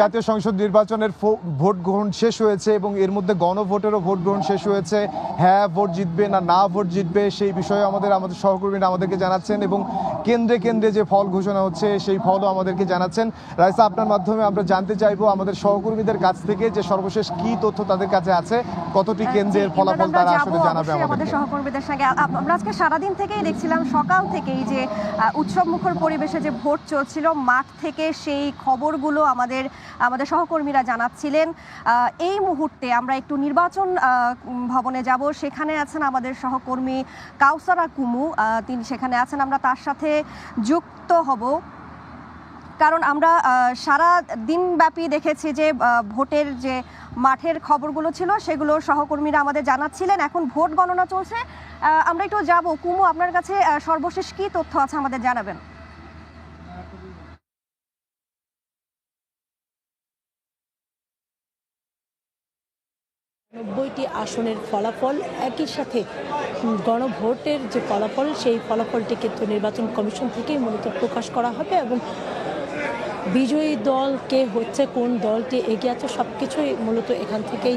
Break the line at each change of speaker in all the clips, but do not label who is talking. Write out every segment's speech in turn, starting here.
জাতীয় সংসদ নির্বাচনের ভোট গ্রহণ শেষ হয়েছে এবং এর মধ্যে গণভোটেরও ভোট গ্রহণ শেষ হয়েছে। হ্যাঁ ভোট জিতবে না না ভোট জিতবে সেই বিষয়ে আমাদের আমাদের সহকর্মীরা আমাদেরকে জানাচ্ছেন এবং কেন্দ্রে কেন্দ্রে যে ফল ঘোষণা হচ্ছে সেই ফলও আমাদেরকে জানাচ্ছেন। রাইসা আপনার মাধ্যমে আমরা জানতে চাইব আমাদের সহকর্মীদের কাছ থেকে যে সর্বশেষ কি তথ্য তাদের কাছে আছে কতটি কেন্দ্রের ফলাফল তারা আসলে জানাবে
আমাদের সহকর্মীদের সঙ্গে। আমরা আজকে সারাদিন থেকেই দেখছিলাম সকাল থেকেই যে উৎসব মুখর পরিবেশে যে ভোট চলছিল মাঠ থেকে সেই খবরগুলো আমাদের আমাদের সহকর্মীরা জানাচ্ছিলেন এই মুহূর্তে আমরা একটু নির্বাচন ভবনে যাব। সেখানে আছেন আমাদের সহকর্মী কাউসারা কুমু তিনি সেখানে আছেন। আমরা তার সাথে যুক্ত হব। কারণ আমরা সারা দিনব্যাপী দেখেছি যে ভোটের যে মাঠের খবরগুলো ছিল, সেগুলো সহকর্মীরা আমাদের জানাচ্ছিলেন। এখন ভোট গণনা চলছে। আমরা একটু যাব। কুমু, আপনার কাছে সর্বশেষ কি তথ্য আছে আমাদের জানাবেন?
নব্বইটি আসনের ফলাফল একই সাথে গণভোটের যে ফলাফল, সেই ফলাফলটি কিন্তু নির্বাচন কমিশন থেকেই মূলত প্রকাশ করা হবে এবং বিজয়ী দল কে হচ্ছে, কোন দলটি এগিয়ে আছে সব কিছুই মূলত এখান থেকেই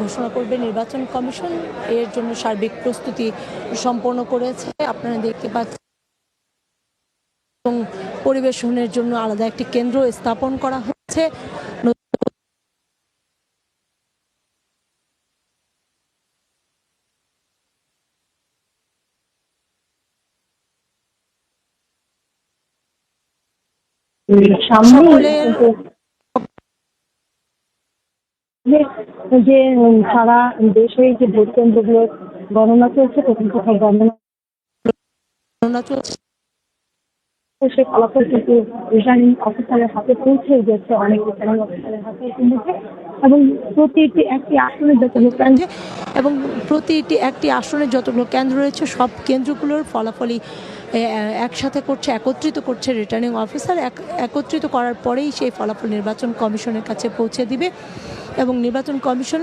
ঘোষণা করবে নির্বাচন কমিশন। এর জন্য সার্বিক প্রস্তুতি সম্পন্ন করেছে। আপনারা দেখতে পাচ্ছেন এবং পরিবেশনের জন্য আলাদা একটি কেন্দ্র স্থাপন করা হচ্ছে।
সামনে যে যে সারা দেশে যে ভোট কেন্দ্রগুলো গণনা চলছে প্রথম কোথাও গণনা
গণনা চলছে।
সে ফলাফল কিন্তু রিটার্নিং অফিসারের হাতে পৌঁছে গেছে অনেক রিটার্নিং অফিসারের হাতে ইতিমধ্যে এবং প্রতিটি একটি আসনের যতগুলো কেন্দ্র
এবং প্রতিটি একটি আসনে যতগুলো কেন্দ্র রয়েছে, সব কেন্দ্রগুলোর ফলাফলই একসাথে করছে, একত্রিত করছে রিটার্নিং অফিসার। একত্রিত করার পরেই সেই ফলাফল নির্বাচন কমিশনের কাছে পৌঁছে দিবে। এবং নির্বাচন কমিশন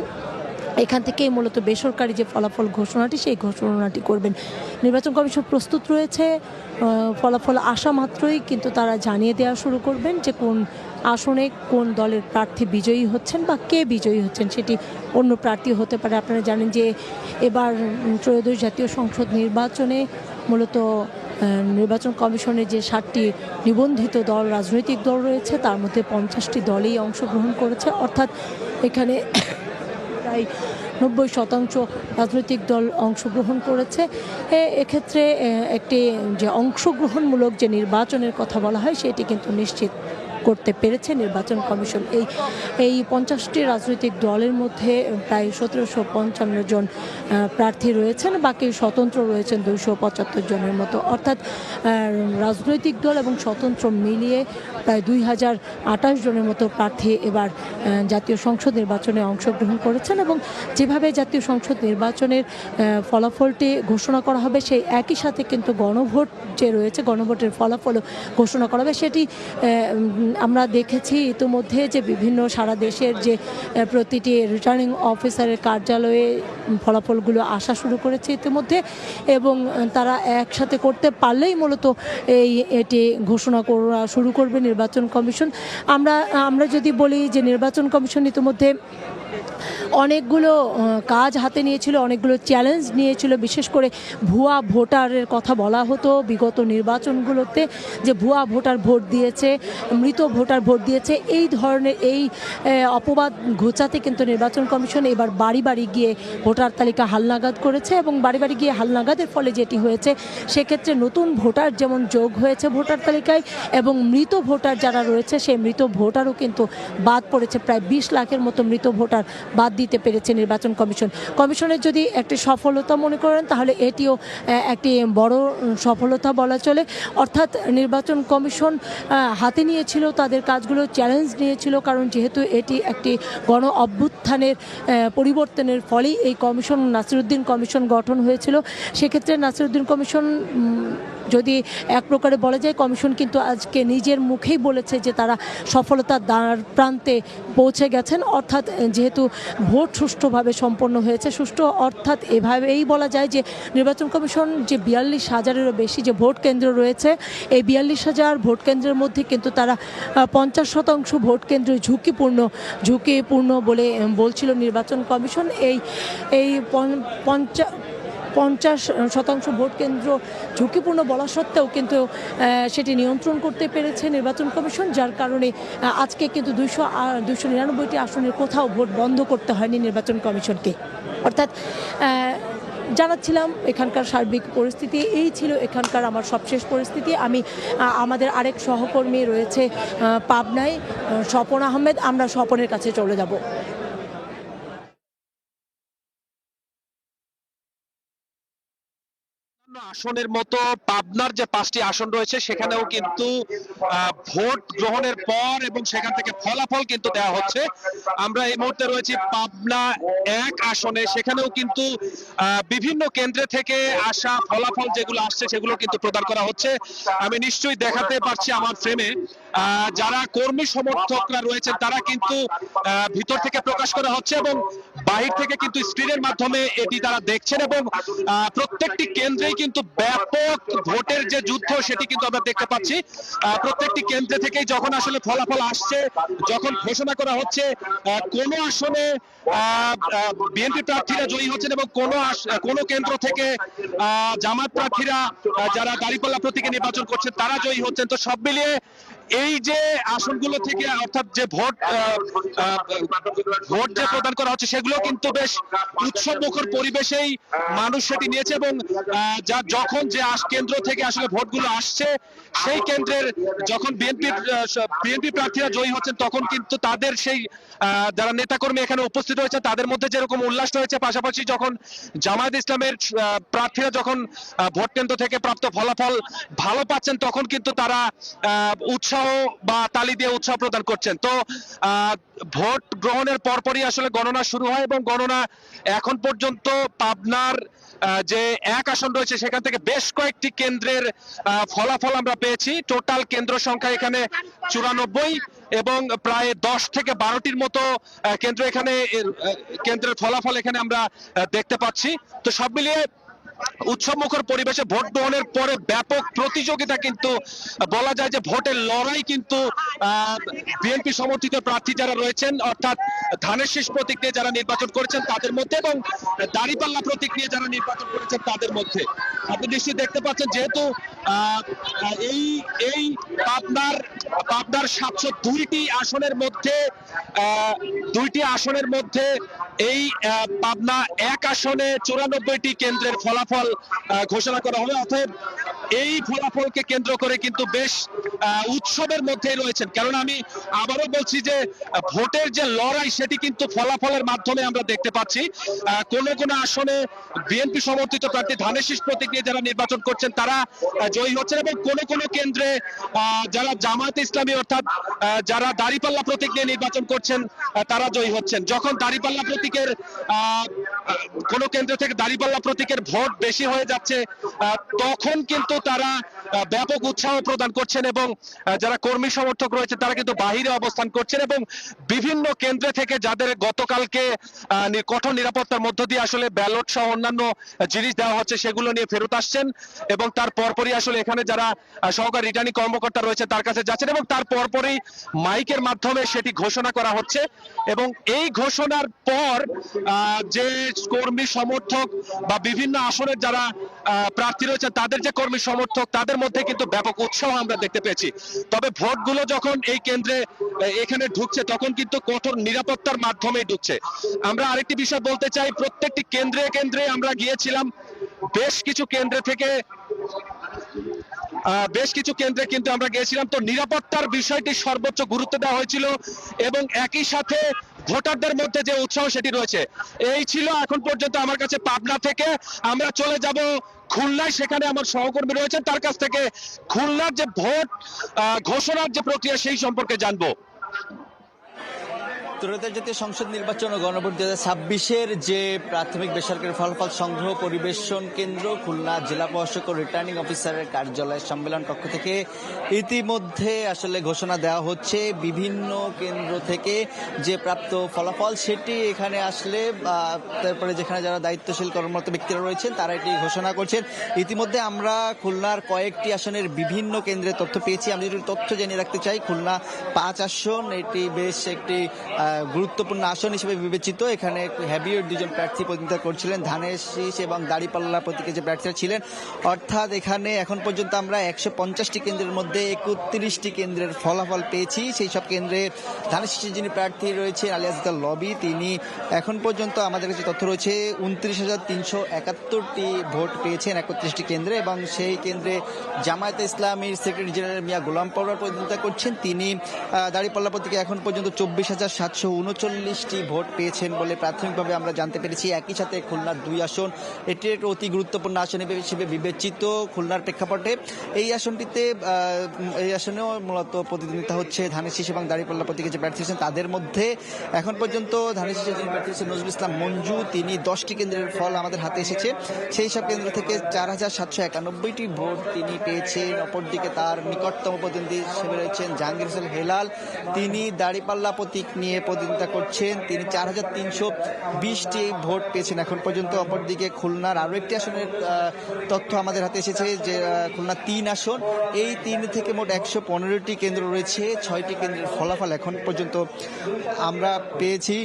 এখান থেকেই মূলত বেসরকারি যে ফলাফল ঘোষণাটি, সেই ঘোষণাটি করবেন। নির্বাচন কমিশন প্রস্তুত রয়েছে। ফলাফল আসা মাত্রই, কিন্তু তারা জানিয়ে দেওয়া শুরু করবেন যে কোন আসনে কোন দলের প্রার্থী বিজয়ী হচ্ছেন বা কে বিজয়ী হচ্ছেন সেটি অন্য প্রার্থী হতে পারে। আপনারা জানেন যে এবার ত্রয়োদশ জাতীয় সংসদ নির্বাচনে মূলত নির্বাচন কমিশনের যে ষাটটি নিবন্ধিত দল, রাজনৈতিক দল রয়েছে, তার মধ্যে পঞ্চাশটি দলেই অংশগ্রহণ করেছে। অর্থাৎ এখানে প্রায় নব্বই শতাংশ রাজনৈতিক দল অংশগ্রহণ করেছে। এক্ষেত্রে একটি যে অংশগ্রহণমূলক যে নির্বাচনের কথা বলা হয়, সেটি কিন্তু নিশ্চিত করতে পেরেছে নির্বাচন কমিশন। এই এই পঞ্চাশটি রাজনৈতিক দলের মধ্যে প্রায় সতেরোশো পঞ্চান্ন জন প্রার্থী রয়েছেন, বাকি স্বতন্ত্র রয়েছেন দুইশো পঁচাত্তর জনের মতো। অর্থাৎ রাজনৈতিক দল এবং স্বতন্ত্র মিলিয়ে প্রায় দুই হাজার আঠাশ জনের মতো প্রার্থী এবার জাতীয় সংসদ নির্বাচনে অংশগ্রহণ করেছেন এবং যেভাবে জাতীয় সংসদ নির্বাচনের ফলাফলটি ঘোষণা করা হবে, সেই একই সাথে কিন্তু গণভোট যে রয়েছে, গণভোটের ফলাফলও ঘোষণা করা হবে। সেটি আমরা দেখেছি ইতিমধ্যে যে বিভিন্ন সারা দেশের যে প্রতিটি রিটার্নিং অফিসারের কার্যালয়ে ফলাফলগুলো আসা শুরু করেছে ইতিমধ্যে এবং তারা একসাথে করতে পারলেই মূলত এই, এটি ঘোষণা করা শুরু করবে নির্বাচন কমিশন। আমরা আমরা যদি বলি যে নির্বাচন কমিশন ইতিমধ্যে অনেকগুলো কাজ হাতে নিয়েছিল, অনেকগুলো চ্যালেঞ্জ নিয়েছিল। বিশেষ করে ভুয়া ভোটারের কথা বলা হতো বিগত নির্বাচনগুলোতে, যে ভুয়া ভোটার ভোট দিয়েছে, মৃত ভোটার ভোট দিয়েছে, এই ধরনের, এই অপবাদ ঘোচাতে কিন্তু নির্বাচন কমিশন এবার বাড়ি বাড়ি গিয়ে ভোটার তালিকা হালনাগাদ করেছে এবং বাড়ি বাড়ি গিয়ে হালনাগাদের ফলে যেটি হয়েছে, সেক্ষেত্রে নতুন ভোটার যেমন যোগ হয়েছে ভোটার তালিকায় এবং মৃত ভোটার যারা রয়েছে, সেই মৃত ভোটারও কিন্তু বাদ পড়েছে। প্রায় বিশ লাখের মতো মৃত ভোটার বাদ দিতে পেরেছে নির্বাচন কমিশন। কমিশনের যদি একটি সফলতা মনে করেন, তাহলে এটিও একটি বড় সফলতা বলা চলে। অর্থাৎ নির্বাচন কমিশন হাতে নিয়েছিল তাদের কাজগুলো, চ্যালেঞ্জ নিয়েছিল, কারণ যেহেতু এটি একটি গণ অভ্যুত্থানের পরিবর্তনের ফলেই এই কমিশন, নাসিরুদ্দিন কমিশন গঠন হয়েছিল। সেক্ষেত্রে নাসিরুদ্দিন কমিশন যদি এক প্রকারে বলা যায়, কমিশন কিন্তু আজকে নিজের মুখেই বলেছে যে তারা সফলতার দ্বার প্রান্তে পৌঁছে গেছেন। অর্থাৎ যেহেতু ভোট সুষ্ঠুভাবে সম্পন্ন হয়েছে, সুষ্ঠু অর্থাৎ এভাবেই বলা যায় যে নির্বাচন কমিশন যে বিয়াল্লিশ হাজারেরও বেশি যে ভোট কেন্দ্র রয়েছে, এই বিয়াল্লিশ হাজার ভোট কেন্দ্রের মধ্যে কিন্তু তারা পঞ্চাশ শতাংশ ভোট কেন্দ্র ঝুঁকিপূর্ণ ঝুঁকিপূর্ণ বলে বলছিল নির্বাচন কমিশন। এই এই পঞ্চাশ পঞ্চাশ শতাংশ ভোট কেন্দ্র ঝুঁকিপূর্ণ বলা সত্ত্বেও কিন্তু সেটি নিয়ন্ত্রণ করতে পেরেছে নির্বাচন কমিশন, যার কারণে আজকে কিন্তু দুইশো দুইশো নিরানব্বইটি আসনের কোথাও ভোট বন্ধ করতে হয়নি নির্বাচন কমিশনকে। অর্থাৎ জানাচ্ছিলাম এখানকার সার্বিক পরিস্থিতি, এই ছিল এখানকার আমার সবশেষ পরিস্থিতি। আমি আমাদের আরেক সহকর্মী রয়েছে পাবনায় স্বপন আহমেদ, আমরা স্বপনের কাছে চলে যাব
অন্যান্য আসনের মতো পাবনার যে পাঁচটি আসন রয়েছে, সেখানেও কিন্তু ভোট গ্রহণের পর এবং সেখান থেকে ফলাফল কিন্তু দেয়া হচ্ছে। আমরা এই মুহূর্তে রয়েছি পাবনা এক আসনে। সেখানেও কিন্তু বিভিন্ন কেন্দ্রে থেকে আসা ফলাফল যেগুলো আসছে, সেগুলো কিন্তু প্রদান করা হচ্ছে। আমি নিশ্চয়ই দেখাতে পারছি আমার ফ্রেমে যারা কর্মী সমর্থকরা রয়েছেন তারা কিন্তু ভিতর থেকে প্রকাশ করা হচ্ছে এবং বাহির থেকে কিন্তু স্ক্রিনের মাধ্যমে এটি তারা দেখছেন এবং প্রত্যেকটি কেন্দ্রেই কিন্তু ব্যাপক ভোটের যে যুদ্ধ সেটি কিন্তু আমরা দেখতে পাচ্ছি। প্রত্যেকটি কেন্দ্রে থেকেই যখন আসলে ফলাফল আসছে, যখন ঘোষণা করা হচ্ছে কোন আসনে বিএনপি প্রার্থীরা জয়ী হচ্ছেন এবং কোন কোন কেন্দ্র থেকে জামাত প্রার্থীরা যারা দাঁড়িপাল্লা প্রতীকে নির্বাচন করছেন, তারা জয়ী হচ্ছেন। তো সব মিলিয়ে এই যে আসনগুলো থেকে অর্থাৎ যে ভোট ভোট যে প্রদান করা হচ্ছে সেগুলো কিন্তু বেশ উৎসব মুখর পরিবেশেই মানুষ সেটি নিয়েছে এবং যা যখন যে কেন্দ্র থেকে আসলে ভোটগুলো আসছে সেই কেন্দ্রের যখন বিএনপি বিএনপি প্রার্থীরা জয়ী হচ্ছেন তখন কিন্তু তাদের সেই যারা নেতাকর্মী এখানে উপস্থিত রয়েছে তাদের মধ্যে যেরকম উল্লাস রয়েছে পাশাপাশি যখন জামায়াত ইসলামের প্রার্থীরা যখন ভোট কেন্দ্র থেকে প্রাপ্ত ফলাফল ভালো পাচ্ছেন তখন কিন্তু তারা আহ, উৎসাহ বা তালি দিয়ে উৎসাহ প্রদান করছেন। তো ভোট গ্রহণের পরপরই আসলে গণনা শুরু হয় এবং গণনা এখন পর্যন্ত পাবনার যে এক আসন রয়েছে সেখান থেকে বেশ কয়েকটি কেন্দ্রের ফলাফল আমরা পেয়েছি। টোটাল কেন্দ্র সংখ্যা এখানে চুরানব্বই এবং প্রায় দশ থেকে বারোটির মতো কেন্দ্র এখানে কেন্দ্রের ফলাফল এখানে আমরা দেখতে পাচ্ছি। তো সব মিলিয়ে উৎসব মুখর পরিবেশে ভোট গ্রহণের পরে ব্যাপক প্রতিযোগিতা কিন্তু বলা যায় যে ভোটের লড়াই কিন্তু বিএনপি সমর্থিত প্রার্থী যারা রয়েছেন, অর্থাৎ ধানের শীষ প্রতীক নিয়ে যারা নির্বাচন করেছেন তাদের মধ্যে এবং দাড়িপাল্লা প্রতীক নিয়ে যারা নির্বাচন করেছেন তাদের মধ্যে। আপনি নিশ্চয়ই দেখতে পাচ্ছেন, যেহেতু এই এই পাবনার পাবনার সাতশো দুইটি আসনের মধ্যে দুইটি আসনের মধ্যে এই পাবনা এক আসনে চুরানব্বইটি কেন্দ্রের ফলাফল ঘোষণা করা হবে। অতএব এই ফলাফলকে কেন্দ্র করে কিন্তু বেশ উৎসবের মধ্যেই রয়েছেন। কারণ আমি আবারও বলছি যে, ভোটের যে লড়াই সেটি কিন্তু ফলাফলের মাধ্যমে আমরা দেখতে পাচ্ছি। কোন কোন আসনে বিএনপি সমর্থিত প্রার্থী ধানের শীষ প্রতীক নিয়ে যারা নির্বাচন করছেন, তারা জয়ী হচ্ছেন এবং কোন কোন কেন্দ্রে যারা জামায়াত ইসলামী অর্থাৎ যারা দাড়িপাল্লা প্রতীক নিয়ে নির্বাচন করছেন তারা জয়ী হচ্ছেন। যখন দাড়িপাল্লা প্রতীকের কোন কেন্দ্র থেকে দাড়িপাল্লা প্রতীকের ভোট বেশি হয়ে যাচ্ছে তখন কিন্তু তারা ব্যাপক উৎসাহ প্রদান করছেন এবং যারা কর্মী সমর্থক রয়েছে, তারা কিন্তু বাহিরে অবস্থান করছেন এবং বিভিন্ন কেন্দ্রে থেকে যাদের গতকালকে কঠোর নিরাপত্তার মধ্য দিয়ে আসলে ব্যালট সহ অন্যান্য জিনিস দেওয়া হচ্ছে, সেগুলো নিয়ে ফেরত আসছেন এবং তার পরপরই আসলে এখানে যারা সহকারী রিটার্নিং কর্মকর্তা রয়েছে, তার কাছে যাচ্ছেন এবং তার পরপরই মাইকের মাধ্যমে সেটি ঘোষণা করা হচ্ছে এবং এই ঘোষণার পর যে কর্মী সমর্থক বা বিভিন্ন আসনের যারা প্রার্থী রয়েছে, তাদের যে কর্মী সমর্থক, তাদের মধ্যে কিন্তু ব্যাপক উৎসাহ আমরা দেখতে পেয়েছি। তবে ভোটগুলো যখন এই কেন্দ্রে এখানে ঢুকছে, তখন কিন্তু কঠোর নিরাপত্তার মাধ্যমেই ঢুকছে। আমরা আরেকটি বিষয় বলতে চাই, প্রত্যেকটি কেন্দ্রে কেন্দ্রে আমরা গিয়েছিলাম, বেশ কিছু কেন্দ্রে থেকে বেশ কিছু কেন্দ্রে কিন্তু আমরা গিয়েছিলাম। তো নিরাপত্তার বিষয়টি সর্বোচ্চ গুরুত্ব দেওয়া হয়েছিল এবং একই সাথে ভোটারদের মধ্যে যে উৎসাহ সেটি রয়েছে। এই ছিল এখন পর্যন্ত আমার কাছে পাবনা থেকে। আমরা চলে যাব খুলনায়। সেখানে আমার সহকর্মী রয়েছেন। তার কাছ থেকে খুলনার যে ভোট ঘোষণার যে প্রক্রিয়া সেই সম্পর্কে জানব।
ত্রয়োদশ জাতীয় সংসদ নির্বাচন ও গণভোট দু ছাব্বিশের যে প্রাথমিক বেসরকারি ফলাফল সংগ্রহ পরিবেশন কেন্দ্র, খুলনা জেলা প্রশাসক ও রিটার্নিং অফিসারের কার্যালয়ের সম্মেলন কক্ষ থেকে ইতিমধ্যে আসলে ঘোষণা দেওয়া হচ্ছে। বিভিন্ন কেন্দ্র থেকে যে প্রাপ্ত ফলাফল সেটি এখানে আসলে তারপরে যেখানে যারা দায়িত্বশীল কর্মরত ব্যক্তিরা রয়েছেন, তারা এটি ঘোষণা করছেন। ইতিমধ্যে আমরা খুলনার কয়েকটি আসনের বিভিন্ন কেন্দ্রের তথ্য পেয়েছি। আমি যদি তথ্য জেনে রাখতে চাই, খুলনা পাঁচ আসন, এটি বেশ একটি গুরুত্বপূর্ণ আসন হিসেবে বিবেচিত। এখানে হ্যাভিয়ার দুজন প্রার্থী প্রতিনিধিত্ব করছিলেন। ধানের শীষ এবং দাড়িপাল্লা প্রতীকে যে প্রার্থীরা ছিলেন, অর্থাৎ এখানে এখন পর্যন্ত আমরা একশো পঞ্চাশটি কেন্দ্রের মধ্যে একত্রিশটি কেন্দ্রের ফলাফল পেয়েছি। সেই সব কেন্দ্রে ধানের শীষের যিনি প্রার্থী রয়েছে আলিয়াজদার লবি তিনি এখন পর্যন্ত আমাদের কাছে তথ্য রয়েছে, উনত্রিশ হাজার তিনশো একাত্তরটি ভোট পেয়েছেন একত্রিশটি কেন্দ্রে এবং সেই কেন্দ্রে জামায়াতে ইসলামীর সেক্রেটারি জেনারেল মিয়া গোলাম পরোয়ার প্রতিনিধিত্ব করছেন। তিনি দাঁড়িপাল্লা প্রতীকে এখন পর্যন্ত চব্বিশ হাজার সাতশো উনচল্লিশটি ভোট পেয়েছেন বলে প্রাথমিকভাবে আমরা জানতে পেরেছি। একই সাথে খুলনার দুই আসন, এটি একটি অতি গুরুত্বপূর্ণ আসন হিসেবে বিবেচিত খুলনার প্রেক্ষাপটে। এই আসনটিতে এই আসনেও মূলত প্রতিদ্বন্দ্বিতা হচ্ছে ধানের এবং দাঁড়িপাল্লা প্রতীকে যে প্রার্থী ছিলেন তাদের মধ্যে এখন পর্যন্ত ধানের শীষের যিনি প্রার্থী ছিলেন নজরুল ইসলাম মঞ্জু, তিনি দশটি কেন্দ্রের ফল আমাদের হাতে এসেছে। সেই সব কেন্দ্র থেকে চার হাজার সাতশো একানব্বইটি ভোট তিনি পেয়েছেন। অপরদিকে তার নিকটতম প্রতিনিধি হিসেবে রয়েছেন জাহাঙ্গীর হোসেন হেলাল। তিনি দাঁড়িপাল্লা প্রতীক নিয়ে প্রতিনিধিত্ব করছেন। তিনি চার হাজার তিনশো বিশটি ভোট পেয়েছেন এখন পর্যন্ত। অপরদিকে খুলনার আরও একটি আসনের তথ্য আমাদের হাতে এসেছে যে আহ, খুলনা তিন আসন এই তিন থেকে মোট একশো পনেরোটি কেন্দ্র রয়েছে ছয়টি কেন্দ্রের ফলাফল এখন পর্যন্ত আমরা পেয়েছি।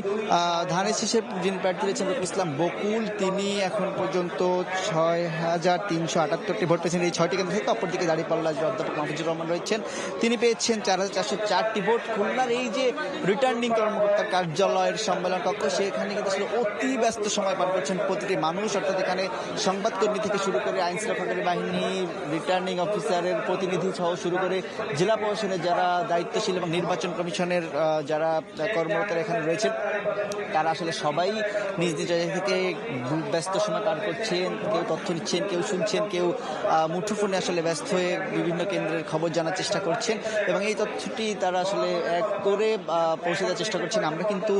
ধানের শীষের যিনি প্রার্থী রয়েছেন ইসলাম বকুল তিনি এখন পর্যন্ত ছয় হাজার তিনশো আটাত্তরটি ভোট পেয়েছেন। এই ছয়টি কেন্দ্র থেকে অপরদিকে দাঁড়িপাল্লা যে অধ্যাপক মাহফুজুর রহমান রয়েছেন। তিনি পেয়েছেন চার হাজার চারশো চারটি ভোট। খুলনার এই যে রিটার্নিং কর্মকর্তার কার্যালয়ের সম্মেলন কক্ষ, সেখানে কিন্তু আসলে অতি ব্যস্ত সময় পার করছেন প্রতিটি মানুষ। অর্থাৎ এখানে সংবাদকর্মী থেকে শুরু করে আইন শৃঙ্খলাকারী বাহিনী রিটার্নিং অফিসারের প্রতিনিধি সহ শুরু করে জেলা প্রশাসনের যারা দায়িত্বশীল এবং নির্বাচন কমিশনের যারা কর্মরতরা এখানে রয়েছেন, তারা আসলে সবাই নিজ নিজ জায়গা থেকে ব্যস্ত সময় পার করছেন। কেউ তথ্য নিচ্ছেন, কেউ শুনছেন, কেউ মুঠোফোনে আসলে ব্যস্ত হয়ে বিভিন্ন কেন্দ্রের খবর জানার চেষ্টা করছেন। এবং এই তথ্যটি তারা আসলে এক করে পৌঁছে দেওয়ার চেষ্টা করছেন আমরা কিন্তু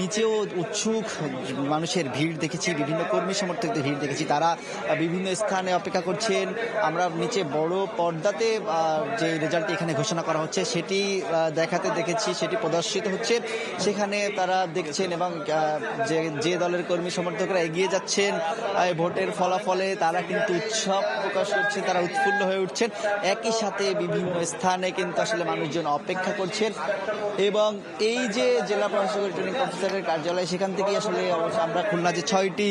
নিচেও উৎসুক, মানুষের ভিড় দেখেছি, বিভিন্ন কর্মী সমর্থকদের ভিড় দেখেছি। তারা বিভিন্ন স্থানে অপেক্ষা করছেন। আমরা নিচে বড় পর্দাতে যে রেজাল্টটি এখানে ঘোষণা করা হচ্ছে, সেটি দেখাতে দেখেছি, সেটি প্রদর্শিত হচ্ছে। সেখানে তারা দেখছেন এবং যে যে দলের কর্মী সমর্থকরা এগিয়ে যাচ্ছেন ভোটের ফলাফলে তারা কিন্তু উৎসব প্রকাশ করছেন তারা উৎফুল্ল হয়ে উঠছেন। একই সাথে বিভিন্ন স্থানে কিন্তু আসলে মানুষজন অপেক্ষা করছেন এবং এই যে জেলা প্রশাসক রিটার্নিং অফিসারের কার্যালয়, সেখান থেকেই আসলে আমরা খুলনা যে ছয়টি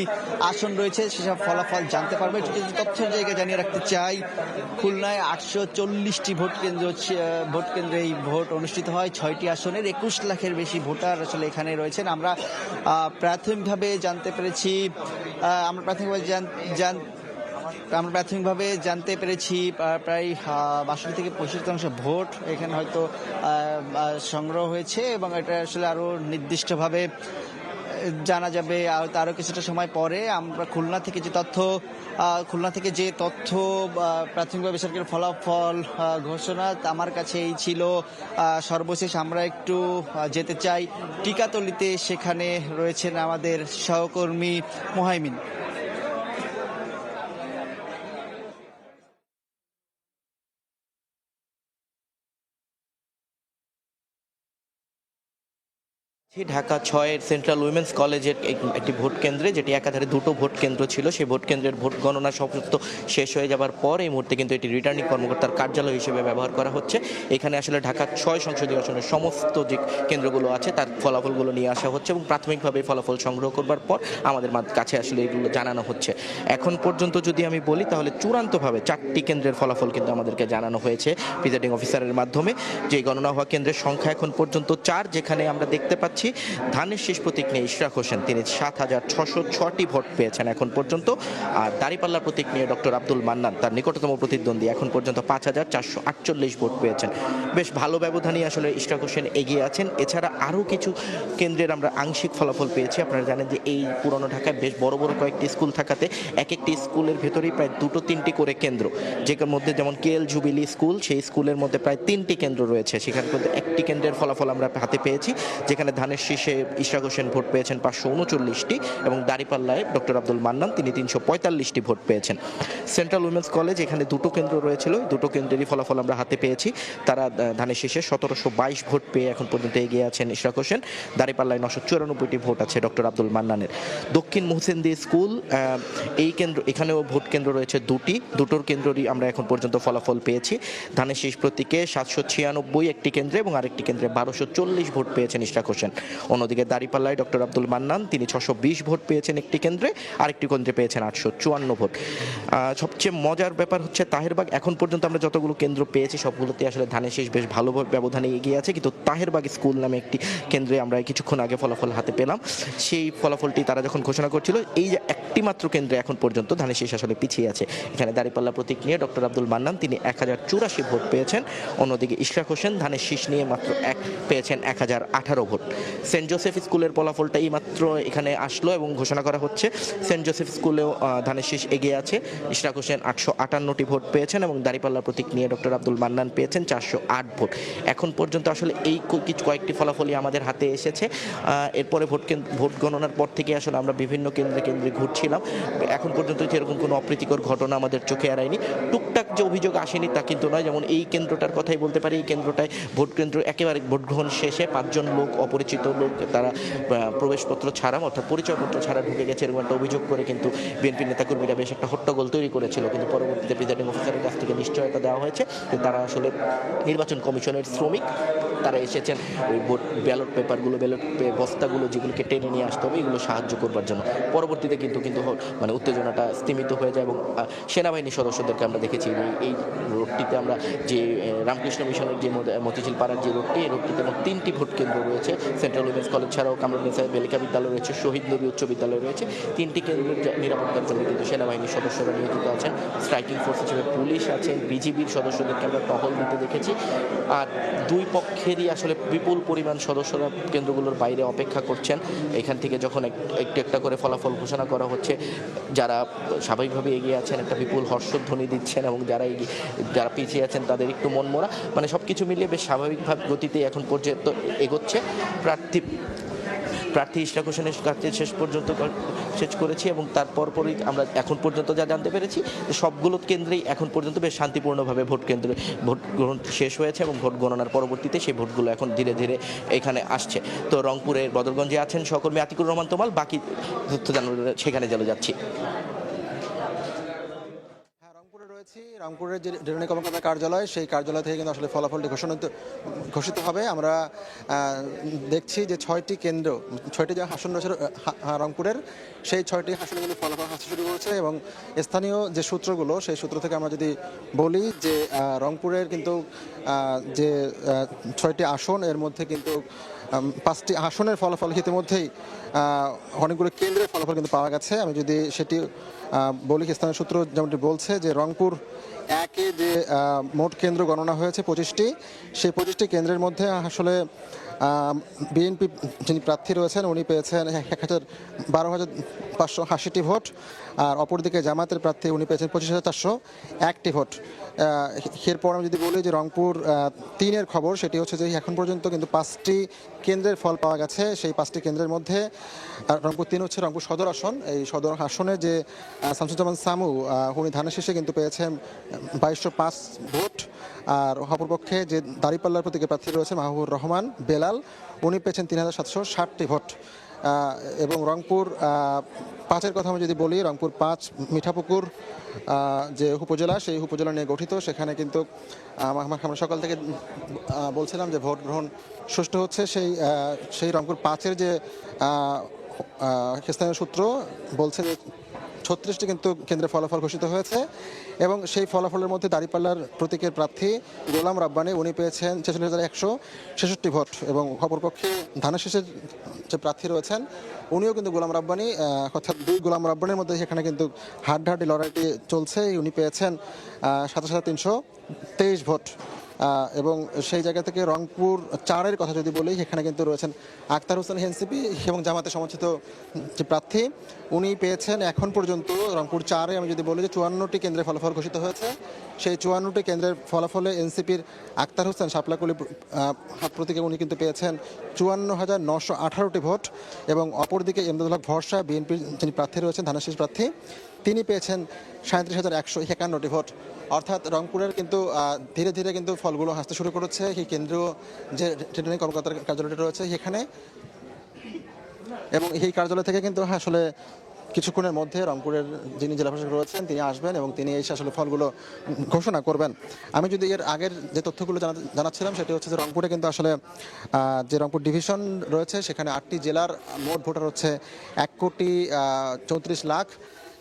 আসন রয়েছে, সেসব ফলাফল জানতে পারব। যদি তথ্যের জায়গায় জানিয়ে রাখতে চাই। খুলনায় আটশো চল্লিশটি ভোট কেন্দ্র ভোট কেন্দ্রে এই ভোট অনুষ্ঠিত হয়, ছয়টি আসনের, একুশ লাখের বেশি ভোটার আসলে এখানে রয়েছেন। আমরা প্রাথমিকভাবে জানতে পেরেছি আমরা প্রাথমিকভাবে জান আমরা প্রাথমিকভাবে জানতে পেরেছি প্রায় বাষট্টি থেকে পঁয়ষট্টি শতাংশ ভোট এখানে হয়তো সংগ্রহ হয়েছে এবং এটা আসলে আরও নির্দিষ্টভাবে জানা যাবে। আর তারও কিছুটা সময় পরে আমরা খুলনা থেকে যে তথ্য খুলনা থেকে যে তথ্য প্রাথমিকভাবে বেসরকারি ফলাফল ঘোষণা আমার কাছে এই ছিল। সর্বশেষ আমরা একটু যেতে চাই টিকাতলিতে, সেখানে রয়েছেন আমাদের সহকর্মী মোহাইমিন।
ঢাকা ছয়ের সেন্ট্রাল উইমেন্স কলেজের একটি ভোট কেন্দ্রে, যেটি একাধারে দুটো ভোট কেন্দ্র ছিল, সেই ভোট কেন্দ্রের ভোট গণনা সমস্ত শেষ হয়ে যাবার পর এই মুহূর্তে কিন্তু এটি রিটার্নিং কর্মকর্তার কার্যালয় হিসেবে ব্যবহার করা হচ্ছে। এখানে আসলে ঢাকা ছয় সংসদীয় আসনের সমস্ত যে কেন্দ্রগুলো আছে, তার ফলাফলগুলো নিয়ে আসা হচ্ছে এবং প্রাথমিকভাবে ফলাফল সংগ্রহ করবার পর আমাদের কাছে আসলে এগুলো জানানো হচ্ছে। এখন পর্যন্ত যদি আমি বলি, তাহলে চূড়ান্তভাবে চারটি কেন্দ্রের ফলাফল কিন্তু আমাদেরকে জানানো হয়েছে প্রিজাইডিং অফিসারের মাধ্যমে। যে গণনা হওয়া কেন্দ্রের সংখ্যা এখন পর্যন্ত চার, যেখানে আমরা দেখতে পাচ্ছি ধানের শেষ প্রতীক নিয়ে ইশরাক হোসেন, তিনি সাত হাজার ছশো ছটি ভোট পেয়েছেন এখন পর্যন্ত। আর দাঁড়িপাল্লা প্রতীক নিয়ে ডক্টর আব্দুল মান্নান, তার নিকটতম প্রতিদ্বন্দ্বী, এখন পর্যন্ত পাঁচ হাজার চারশো আটচল্লিশ ভোট পেয়েছেন। বেশ ভালো ব্যবধানে আসলে ইশরাক হোসেন এগিয়ে আছেন। এছাড়া আরও কিছু কেন্দ্রের আমরা আংশিক ফলাফল পেয়েছি। আপনারা জানেন যে এই পুরনো ঢাকায় বেশ বড় বড় কয়েকটি স্কুল থাকাতে এক একটি স্কুলের ভেতরেই প্রায় দুটো তিনটি করে কেন্দ্র যেটার মধ্যে যেমন কেএল জুবিলি স্কুল, সেই স্কুলের মধ্যে প্রায় তিনটি কেন্দ্র রয়েছে। সেখান একটি কেন্দ্রের ফলাফল আমরা হাতে পেয়েছি, যেখানে ধানের ধানের শীষে ইশরাক হোসেন ভোট পেয়েছেন পাঁচশো উনচল্লিশটি এবং দাঁড়িপাল্লায় ডক্টর আব্দুল মান্নান তিনি তিনশো পঁয়তাল্লিশটি ভোট পেয়েছেন। সেন্ট্রাল উইমেন্স কলেজ এখানে দুটো কেন্দ্র রয়েছিল দুটো কেন্দ্রেরই ফলাফল আমরা হাতে পেয়েছি। তারা ধানের শীষে সতেরোশো বাইশ ভোট পেয়ে এখন পর্যন্ত এগিয়ে আছেন ইশরাক হোসেন। দাঁড়িপাল্লায় নশো চুরানব্বইটি ভোট আছে ডক্টর আব্দুল মান্নানের। দক্ষিণ মোহসেন্দি স্কুল এই কেন্দ্র, এখানেও ভোট কেন্দ্র রয়েছে দুটি। দুটোর কেন্দ্রই আমরা এখন পর্যন্ত ফলাফল পেয়েছি। ধানের শীষ প্রতীকে সাতশো ছিয়ানব্বই একটি কেন্দ্রে এবং আরেকটি কেন্দ্রে বারোশো চল্লিশ ভোট পেয়েছেন ইশরাক হোসেন। অন্যদিকে দাঁড়িপাল্লায় ডক্টর আব্দুল মান্নান, তিনি ছশো ভোট পেয়েছেন একটি কেন্দ্রে, আরেকটি কেন্দ্রে পেয়েছেন আটশো চুয়ান্ন ভোট। সবচেয়ে মজার ব্যাপার হচ্ছে তাহেরবাগ, এখন পর্যন্ত আমরা যতগুলো কেন্দ্র পেয়েছি, সবগুলোতে আসলে ধানের শেষ বেশ ভালো ব্যবধানে এগিয়ে আছে, কিন্তু তাহেরবাগ স্কুল নামে একটি কেন্দ্রে আমরা কিছুক্ষণ আগে ফলাফল হাতে পেলাম। সেই ফলাফলটি তারা যখন ঘোষণা করছিল, এই যে একটি মাত্র কেন্দ্রে এখন পর্যন্ত ধানের শেষ আসলে পিছিয়ে আছে। এখানে দাঁড়িপাল্লা প্রতীক নিয়ে ডক্টর আব্দুল মান্নান, তিনি এক হাজার চুরাশি ভোট পেয়েছেন। অন্যদিকে ইশরাক হোসেন, ধানের শীষ নিয়ে মাত্র এক, পেয়েছেন এক হাজার আঠারো ভোট। সেন্ট জোসেফ স্কুলের ফলাফলটা এই মাত্র এখানে আসলো এবং ঘোষণা করা হচ্ছে। সেন্ট জোসেফ স্কুলেও ধানের শীষ এগিয়ে আছে। ইশরাক হোসেন আটশো আটান্নটি ভোট পেয়েছেন এবং দাঁড়িপাল্লা প্রতীক নিয়ে ডক্টর আব্দুল মান্নান পেয়েছেন চারশো আট ভোট। এখন পর্যন্ত আসলে এই কিছু কয়েকটি ফলাফলই আমাদের হাতে এসেছে। এরপরে ভোট ভোট গণনার পর থেকে আসলে আমরা বিভিন্ন কেন্দ্রে কেন্দ্রে ঘুরছিলাম। এখন পর্যন্ত যেরকম কোনো অপ্রীতিকর ঘটনা আমাদের চোখে এড়ায়নি। টুকটাক যে অভিযোগ আসেনি তা কিন্তু নয়, যেমন এই কেন্দ্রটার কথাই বলতে পারি। এই কেন্দ্রটায় ভোট কেন্দ্র একেবারে ভোট গ্রহণ শেষে পাঁচজন লোক অপরিচিত লোক তারা প্রবেশপত্র ছাড়া অর্থাৎ পরিচয়পত্র ছাড়া ঢুকে গেছে এরকম একটা অভিযোগ করে কিন্তু বিএনপি নেতাকর্মীরা বেশ একটা হট্টগোল তৈরি করেছিল। কিন্তু পরবর্তীতে প্রিজাইডিং অফিসারের কাছ থেকে নিশ্চয়তা দেওয়া হয়েছে যে তারা আসলে নির্বাচন কমিশনের শ্রমিক। তারা এসেছেন ওই ভোট ব্যালট পেপারগুলো ব্যালট বস্তাগুলো যেগুলোকে টেনে নিয়ে আসতে হবে এগুলো সাহায্য করবার জন্য। পরবর্তীতে কিন্তু কিন্তু মানে উত্তেজনাটা স্তীমিত হয়ে যায় এবং আহ, সেনাবাহিনীর সদস্যদেরকে আমরা দেখেছি এই- রোডটিতে আমরা যে রামকৃষ্ণ মিশনের যে মত- মতিঝিল পাড়ার যে রোডটি এই রোডটিতে মোট তিনটি ভোট কেন্দ্র রয়েছে। সেন্ট্রাল উইমেন্স কলেজ ছাড়াও কামরুন্নেসা বালিকা বিদ্যালয় রয়েছে, শহীদ নবী উচ্চ বিদ্যালয় রয়েছে। তিনটি কেন্দ্রের নিরাপত্তার জন্য কিন্তু সেনাবাহিনীর সদস্যরা নিয়োজিত আছেন। স্ট্রাইকিং ফোর্স হিসেবে পুলিশ আছেন, বিজিবির সদস্যদেরকে আমরা টহল দিতে দেখেছি। আর দুই পক্ষেরই আসলে বিপুল পরিমাণ সদস্যরা কেন্দ্রগুলোর বাইরে অপেক্ষা করছেন। এখান থেকে যখন এক- একটু একটা করে ফলাফল ঘোষণা করা হচ্ছে, যারা স্বাভাবিকভাবে এগিয়ে আছেন, একটা বিপুল হর্ষধ্বনি দিচ্ছেন এবং যারা এগিয়ে যারা পিছিয়ে আছেন, তাদের একটু মনমরা। মানে সব কিছু মিলিয়ে বেশ স্বাভাবিকভাবে গতিতে এখন পর্যন্ত এগোচ্ছে। প্রার্থী প্রার্থী ইশরাক হোসেনের কাছে শেষ পর্যন্ত শেষ করেছি এবং তারপর পরই আমরা এখন পর্যন্ত যা জানতে পেরেছি সবগুলো কেন্দ্রেই এখন পর্যন্ত বেশ শান্তিপূর্ণভাবে ভোট কেন্দ্রে ভোট গ্রহণ শেষ হয়েছে এবং ভোট গণনার পরবর্তীতে সেই ভোটগুলো এখন ধীরে ধীরে এখানে আসছে। তো রংপুরের বদরগঞ্জে আছেন সহকর্মী আতিকুর রহমান তোমাল, বাকি তথ্য জানার সেখানে চলে যাচ্ছি।
রয়েছি রংপুরের যে রিটার্নিং কর্মকর্তার কার্যালয়, সেই কার্যালয় থেকে কিন্তু আসলে ফলাফলটি ঘোষণা ঘোষিত হবে। আমরা দেখছি যে ছয়টি কেন্দ্র, ছয়টি যে আসন রয়েছে রংপুরের সেই ছয়টি আসনে কিন্তু ফলাফল আসতে শুরু করেছে এবং স্থানীয় যে সূত্রগুলো, সেই সূত্র থেকে আমরা যদি বলি যে রংপুরের কিন্তু যে ছয়টি আসন, এর মধ্যে কিন্তু পাঁচটি আসনের ফলাফল ইতিমধ্যেই অনেকগুলো কেন্দ্রের ফলাফল কিন্তু পাওয়া গেছে। আমি যদি সেটি আহ, বলি স্থানীয় সূত্র যেমনটি বলছে যে রংপুর একে যে মোট কেন্দ্র গণনা হয়েছে পঁচিশটি। সেই পঁচিশটি কেন্দ্রের মধ্যে আসলে বিএনপি যিনি প্রার্থী রয়েছেন, উনি পেয়েছেন এক হাজার বারো হাজার পাঁচশো আশিটি ভোট। আর অপরদিকে জামাতের প্রার্থী উনি পেয়েছেন পঁচিশ হাজার চারশো একটি ভোট। এরপর আমি যদি বলি যে রংপুর তিনের খবর, সেটি হচ্ছে যে এখন পর্যন্ত কিন্তু পাঁচটি কেন্দ্রের ফল পাওয়া গেছে। সেই পাঁচটি কেন্দ্রের মধ্যে রংপুর তিন হচ্ছে রংপুর সদর আসন। এই সদর আসনে যে শামসুজ্জামান সামু উনি ধানের শীষে কিন্তু পেয়েছেন বাইশশো পাঁচ ভোট। আর অপরপক্ষে যে দাঁড়িপাল্লার প্রতীকে প্রার্থী রয়েছে মাহবুবুর রহমান বেলাল উনি পেয়েছেন তিন হাজার সাতশো ষাটটি ভোট। এবং রংপুর পাঁচের কথা আমি যদি বলি, রংপুর পাঁচ, মিঠাপুকুর যে উপজেলা, সেই উপজেলা নিয়ে গঠিত। সেখানে কিন্তু আমরা সকাল থেকে বলছিলাম যে ভোট গ্রহণ সুষ্ঠু হচ্ছে। সেই সেই রংপুর পাঁচের যে স্থানীয় সূত্র বলছে যে ছত্রিশটি কিন্তু কেন্দ্রে ফলাফল ঘোষিত হয়েছে এবং সেই ফলাফলের মধ্যে দাঁড়িপাল্লার প্রতীকের প্রার্থী গোলাম রাব্বানি, উনি পেয়েছেন ছেচল্লিশ হাজার একশো ছেষট্টি ভোট এবং অপরপক্ষে ধানের যে প্রার্থী রয়েছেন, উনিও কিন্তু গোলাম রাব্বানি অর্থাৎ দুই গোলাম রাব্বানির মধ্যে সেখানে কিন্তু হাড্ডাহাড্ডি লড়াইটি চলছে। উনি পেয়েছেন সাতাশ হাজার তিনশো তেইশ ভোট। এবং সেই জায়গা থেকে রংপুর চারের কথা যদি বলি, সেখানে কিন্তু রয়েছেন আক্তার হোসেন এনসিপি এবং জামাতে সমর্থিত যে প্রার্থী, উনি পেয়েছেন এখন পর্যন্ত রংপুর চারে আমি যদি বলি যে চুয়ান্নটি কেন্দ্রে ফলাফল ঘোষিত হয়েছে। সেই চুয়ান্নটি কেন্দ্রের ফলাফলে এনসিপির আক্তার হোসেন হাত প্রতীকে উনি কিন্তু পেয়েছেন চুয়ান্ন হাজার নশো আঠারোটি ভোট এবং অপরদিকে এমদাদুল হক ভরসা, বিএনপির যিনি প্রার্থী রয়েছেন ধানাশীষ প্রার্থী। তিনি পেয়েছেন সাঁত্রিশ হাজার একশো একান্নটি ভোট। অর্থাৎ রংপুরের কিন্তু ধীরে ধীরে কিন্তু ফলগুলো হাসতে শুরু করেছে। সেই কেন্দ্রীয় যে রিটার্নিং কর্মকর্তার কার্যালয়টি রয়েছে সেখানে। এবং এই কার্যালয় থেকে কিন্তু আসলে কিছুক্ষণের মধ্যে রংপুরের যিনি জেলা প্রশাসক রয়েছেন, তিনি আসবেন এবং তিনি এসে আসলে ফলগুলো ঘোষণা করবেন। আমি যদি এর আগের যে তথ্যগুলো জানা- জানাচ্ছিলাম, সেটি হচ্ছে যে রংপুরে কিন্তু আসলে যে রংপুর ডিভিশন রয়েছে, সেখানে আটটি জেলার মোট ভোটার হচ্ছে এক কোটি চৌত্রিশ লাখ।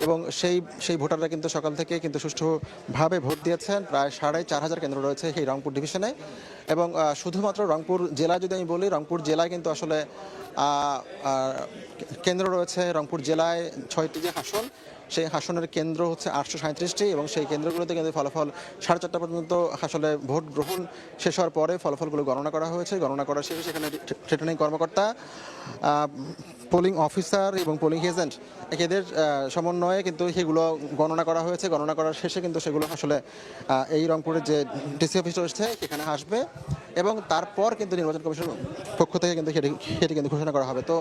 এবং সেই সেই ভোটাররা কিন্তু সকাল থেকে কিন্তু সুষ্ঠুভাবে ভোট দিয়েছেন। প্রায় সাড়ে চার হাজার কেন্দ্র রয়েছে এই রংপুর ডিভিশনে। এবং শুধুমাত্র রংপুর জেলা যদি আমি বলি, রংপুর জেলায় কিন্তু আসলে কেন্দ্র রয়েছে। রংপুর জেলায় ছয়টি যে আসন সেই আসনের কেন্দ্র হচ্ছে আটশো সাঁত্রিশটি এবং সেই কেন্দ্রগুলোতে কিন্তু ফলাফল সাড়ে চারটা পর্যন্ত আসলে ভোট গ্রহণ শেষ হওয়ার পরে ফলাফলগুলো গণনা করা হয়েছে। গণনা করা শেষে সেখানে রিটার্নিং কর্মকর্তা পোলিং অফিসার এবং পোলিং এজেন্ট এদের সমন্বয়ে কিন্তু সেগুলো গণনা করা হয়েছে। গণনা করার শেষে কিন্তু সেগুলো আসলে এই রংপুরের যে ডিসি অফিস রয়েছে, সেখানে আসবে এবং তারপর কিন্তু নির্বাচন কমিশনের পক্ষ থেকে কিন্তু সেটি কিন্তু ঘোষণা করা হবে। তো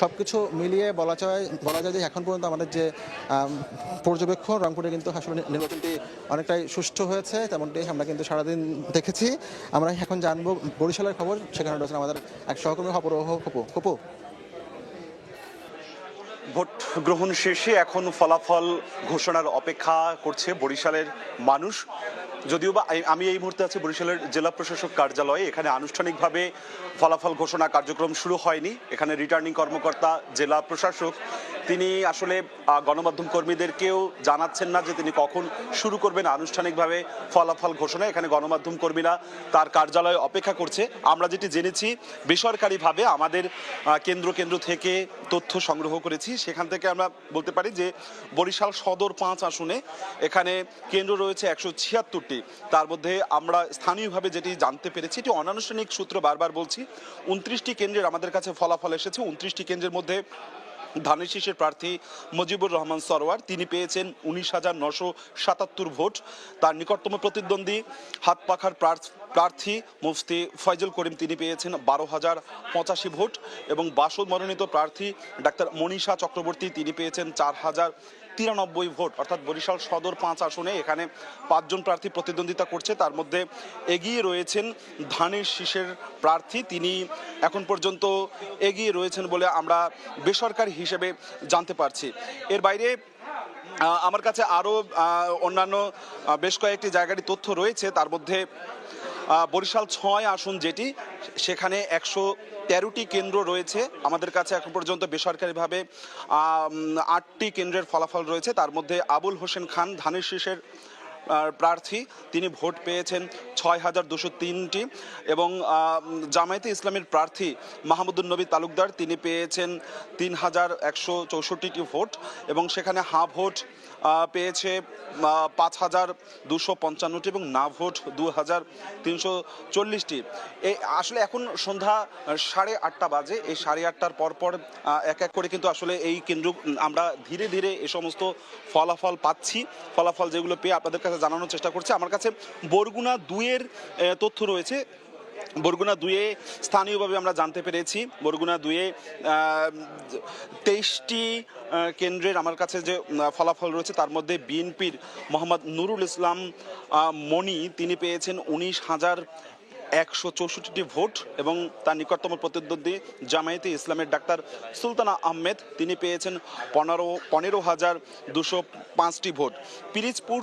সব কিছু মিলিয়ে বলা যায় বলা যায় যে এখন পর্যন্ত আমাদের যে পর্যবেক্ষণ, রংপুরে কিন্তু আসলে নির্বাচনটি অনেকটাই সুষ্ঠু হয়েছে, তেমনটি আমরা কিন্তু সারাদিন দেখেছি। আমরা এখন জানব বরিশালের খবর, সেখানে রয়েছেন আমাদের এক সহকর্মী অপরোহ কপু কপু
ভোট গ্রহণ শেষে এখন ফলাফল ঘোষণার অপেক্ষা করছে বরিশালের মানুষ। যদিও বা আমি এই মুহূর্তে আছি বরিশালের জেলা প্রশাসক কার্যালয়ে। এখানে আনুষ্ঠানিকভাবে ফলাফল ঘোষণা কার্যক্রম শুরু হয়নি। এখানে রিটার্নিং কর্মকর্তা, জেলা প্রশাসক তিনি আসলে গণমাধ্যম কর্মীদেরকেও জানাচ্ছেন না যে তিনি কখন শুরু করবেন আনুষ্ঠানিকভাবে ফলাফল ঘোষণা। এখানে গণমাধ্যম কর্মীরা তার কার্যালয়ে অপেক্ষা করছে। আমরা যেটি জেনেছি, বেসরকারিভাবে আমাদের কেন্দ্র কেন্দ্র থেকে তথ্য সংগ্রহ করেছি। সেখান থেকে আমরা বলতে পারি যে, বরিশাল সদর পাঁচ আসনে এখানে কেন্দ্র রয়েছে একশো ছিয়াত্তরটি। তার মধ্যে আমরা স্থানীয়ভাবে যেটি জানতে পেরেছি, এটি অনানুষ্ঠানিক সূত্র বারবার বলছি, উনত্রিশটি কেন্দ্রের আমাদের কাছে ফলাফল এসেছে। উনত্রিশটি কেন্দ্রের মধ্যে ধানের শীষের প্রার্থী মুজিবুর রহমান সরোয়ার তিনি পেয়েছেন উনিশ হাজার নশো সাতাত্তর ভোট। তার নিকটতম প্রতিদ্বন্দ্বী হাত পাখার প্রার্থী মুফতি ফয়জুল করিম, তিনি পেয়েছেন বারো হাজার পঁচাশি ভোট। এবং বাসদ মনোনীত প্রার্থী ডাক্তার মনীষা চক্রবর্তী, তিনি পেয়েছেন চার হাজার তিরানব্বই ভোট, অর্থাৎ বরিশাল সদর পাঁচ আসনে এখানে পাঁচজন প্রার্থী প্রতিদ্বন্দ্বিতা করছে। তার মধ্যে এগিয়ে রয়েছেন ধানের শীষের প্রার্থী। তিনি এখন পর্যন্ত এগিয়ে রয়েছেন বলে আমরা বেসরকারি হিসেবে জানতে পারছি। এর বাইরে আমার কাছে আরও অন্যান্য বেশ কয়েকটি জায়গারই তথ্য রয়েছে। তার মধ্যে বরিশাল ছয় আসন যেটি, সেখানে একশো তেরোটি কেন্দ্র রয়েছে। আমাদের কাছে এখন পর্যন্ত বেসরকারিভাবে আটটি কেন্দ্রের ফলাফল রয়েছে। তার মধ্যে আবুল হোসেন খান, ধানের শীষের প্রার্থী, তিনি ভোট পেয়েছেন ছয় হাজার দুশো তিনটি এবং জামায়াতে ইসলামের প্রার্থী মাহমুদুল নবী তালুকদার, তিনি পেয়েছেন তিন হাজার একশো চৌষট্টিটি ভোট এবং সেখানে হা ভোট পেয়েছে পাঁচ হাজার দুশো পঞ্চান্নটি এবং না ভোট দু হাজার তিনশো চল্লিশটি। এই আসলে এখন সন্ধ্যা সাড়ে আটটা বাজে, এই সাড়ে আটটার পর পর এক এক করে কিন্তু আসলে এই কেন্দ্র, আমরা ধীরে ধীরে এ সমস্ত ফলাফল পাচ্ছি। ফলাফল যেগুলো পেয়ে আপনাদের কাছে জানানোর চেষ্টা করছে। আমার কাছে বরগুনা দুয়ের তথ্য রয়েছে। বরগুনা দুয়ে স্থানীয়ভাবে আমরা জানতে পেরেছি। বরগুনা দুয়ে তেইশটি কেন্দ্রের আমার কাছে যে ফলাফল রয়েছে, তার মধ্যে বিএনপির মোহাম্মদ নুরুল ইসলাম মনি তিনি পেয়েছেন উনিশ হাজার একশো চৌষট্টিটি ভোট এবং তার নিকটতম প্রতিদ্বন্দ্বী জামায়াতে ইসলামের ডাক্তার সুলতানা আহমেদ, তিনি পেয়েছেন পনেরো পনেরো হাজার দুশো পাঁচটি ভোট। পিরিজপুর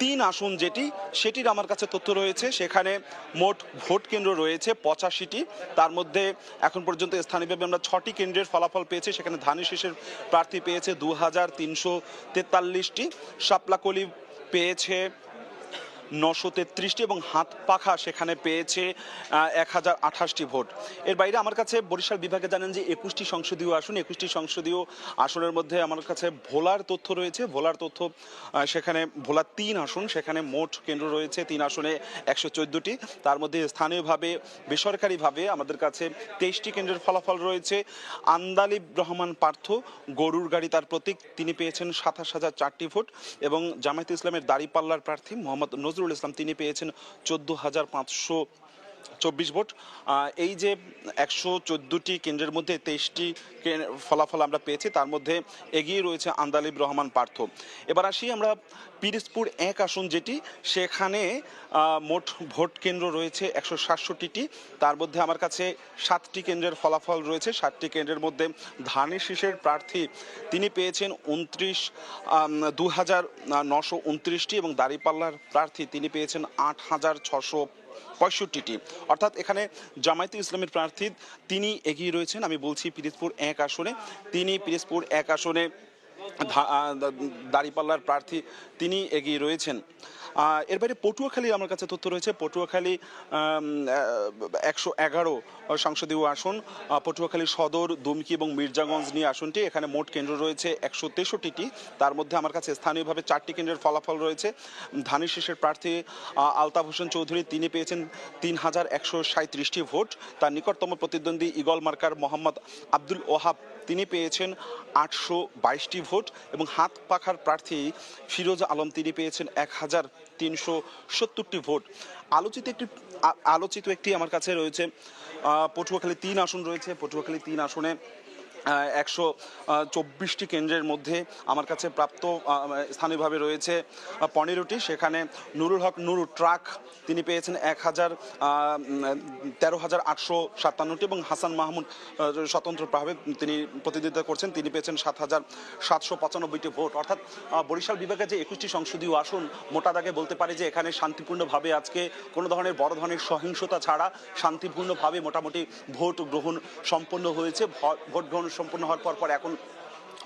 তিন আসন যেটি, সেটির আমার কাছে তথ্য রয়েছে। সেখানে মোট ভোট কেন্দ্র রয়েছে পঁচাশিটি। তার মধ্যে এখন পর্যন্ত স্থানীয়ভাবে আমরা ছটি কেন্দ্রের ফলাফল পেয়েছি। সেখানে ধানের শীষের প্রার্থী পেয়েছে দু হাজার তিনশো তেতাল্লিশটি। শাপলাকলি পেয়েছে নশো তেত্রিশটি এবং হাত পাখা সেখানে পেয়েছে এক হাজার আঠাশটি ভোট। এর বাইরে আমার কাছে বরিশাল বিভাগে জানেন যে একুশটি সংসদীয় আসন, একুশটি সংসদীয় আসনের মধ্যে আমার কাছে ভোলার তথ্য রয়েছে। ভোলার তথ্য সেখানে, ভোলার তিন আসন, সেখানে মোট কেন্দ্র রয়েছে তিন আসনে একশো চোদ্দোটি। তার মধ্যে স্থানীয়ভাবে, বেসরকারিভাবে আমাদের কাছে তেইশটি কেন্দ্রের ফলাফল রয়েছে। আন্দালিব রহমান পার্থ গরুর গাড়ি তার প্রতীক, তিনি পেয়েছেন সাতাশ হাজার চারটি ভোট এবং জামায়াত ইসলামের দাড়িপাল্লার প্রার্থী মোহাম্মদ নজরুল নজরুল ইসলাম। তিনি পেয়েছেন চোদ্দ হাজার পাঁচশো চব্বিশ ভোট। এই যে একশো চোদ্দোটি কেন্দ্রের মধ্যে তেইশটি ফলাফল আমরা পেয়েছি, তার মধ্যে এগিয়ে রয়েছে আন্দালিব রহমান পার্থ। এবার আসি আমরা পিরিজপুর এক আসন যেটি, সেখানে মোট ভোট কেন্দ্র রয়েছে একশো সাতষট্টিটি। তার মধ্যে আমার কাছে সাতটি কেন্দ্রের ফলাফল রয়েছে, সাতটি কেন্দ্রের মধ্যে ধানের শীষের প্রার্থী তিনি পেয়েছেন উনত্রিশ দু হাজার নশো উনত্রিশটি এবং দাঁড়িপাল্লার প্রার্থী তিনি পেয়েছেন আট হাজার ছশো পঁয়ষট্টিটি। অর্থাৎ এখানে জামায়াতে ইসলামের প্রার্থী তিনি এগিয়ে রয়েছেন। আমি বলছি পিরিজপুর এক আসনে। তিনি পিরিজপুর এক আসনে দাঁড়িপাল্লার প্রার্থী তিনি এগিয়ে রয়েছেন। এর বাইরে পটুয়াখালী আমার কাছে তথ্য রয়েছে। পটুয়াখালী একশো এগারো সংসদীয় আসন পটুয়াখালী সদর, দুমকি এবং মির্জাগঞ্জ নিয়ে আসনটি। এখানে মোট কেন্দ্র রয়েছে একশো তেষট্টিটি। তার মধ্যে আমার কাছে স্থানীয়ভাবে চারটি কেন্দ্রের ফলাফল রয়েছে। ধানের শীষের প্রার্থী আলতাফ হোসেন চৌধুরী, তিনি পেয়েছেন তিন হাজার একশো সাঁত্রিশটি ভোট। তার নিকটতম প্রতিদ্বন্দ্বী ইগল মার্কার মোহাম্মদ আব্দুল ওহাব তিনি পেয়েছেন আটশো বাইশটি ভোট এবং হাত পাখার প্রার্থী ফিরোজ আলম তিনি পেয়েছেন এক হাজার তিনশো সত্তরটি ভোট। আলোচিত একটি আলোচিত একটি আমার কাছে রয়েছে। পটুয়াখালী তিন আসন রয়েছে। পটুয়াখালী তিন আসনে একশো চব্বিশটি কেন্দ্রের মধ্যে আমার কাছে প্রাপ্ত স্থানীয়ভাবে রয়েছে পনেরোটি। সেখানে নুরুল হক নুরু ট্রাক, তিনি পেয়েছেন এক হাজার তেরো হাজার আটশো সাতান্নটি এবং হাসান মাহমুদ স্বতন্ত্রভাবে তিনি প্রতিনিধিত্ব করছেন, তিনি পেয়েছেন সাত হাজার সাতশো পঁচানব্বইটি ভোট। অর্থাৎ বরিশাল বিভাগে যে একুশটি সংসদীয় আসন, মোটা দাগে বলতে পারে যে এখানে শান্তিপূর্ণভাবে আজকে কোনো ধরনের বড় ধরনের সহিংসতা ছাড়া শান্তিপূর্ণভাবে মোটামুটি ভোট গ্রহণ সম্পন্ন হয়েছে। ভোট গ্রহণ সম্পন্ন হওয়ার পর পর এখন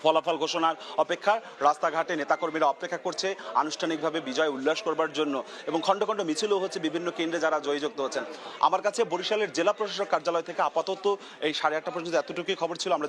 ফলাফল ঘোষণার অপেক্ষা। রাস্তাঘাটে নেতাকর্মীরা অপেক্ষা করছে আনুষ্ঠানিকভাবে বিজয় উল্লাস করবার জন্য এবং খণ্ড খণ্ড মিছিলও হচ্ছে বিভিন্ন কেন্দ্রে যারা জয়যুক্ত হচ্ছেন। আমার কাছে বরিশালের জেলা প্রশাসক কার্যালয় থেকে আপাতত এই সাড়ে আটটা পর্যন্ত এতটুকুই খবর ছিল। আমরা